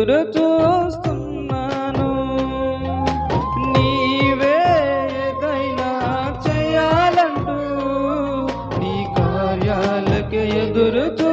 ఎదురు చూస్తున్నాను. నీవేదైనా చేయాలంటూ నీ కార్యాలకే ఎదురు చూ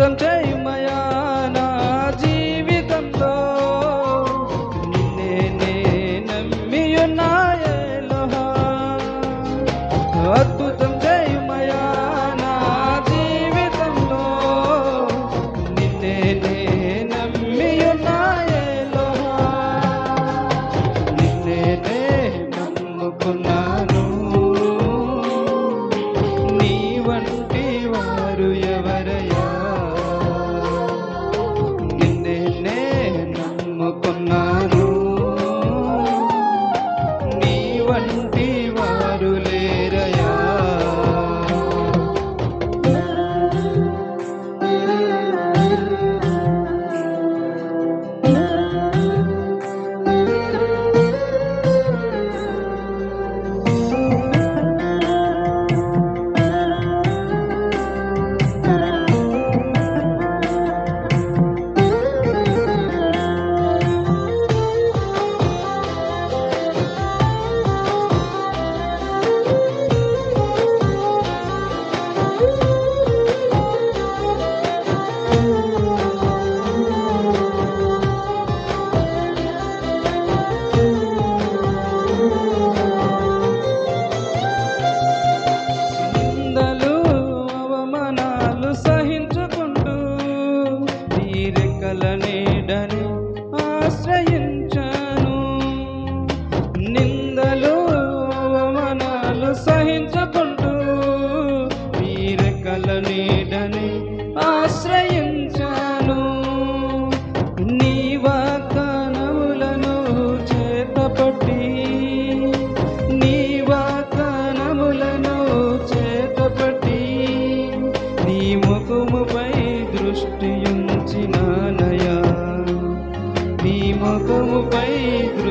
అర్థం చేయమయా నా జీవితంలో. నిన్నే నమ్మియున్నాయలోహా అద్భుతం చేయమయా నా జీవితంలో. నిన్నే నమ్మి నిన్నే నమ్ముకున్నాను. నీవను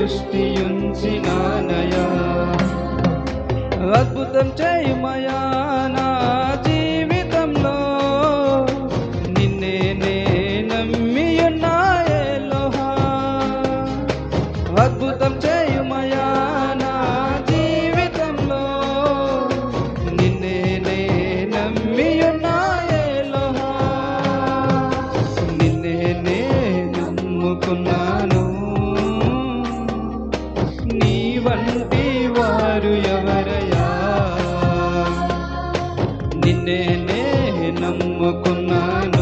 దృష్టియుంచినానయా అద్భుతం చేయుమయా నా జీవితంలో. నిన్నే నమ్ముకున్నాను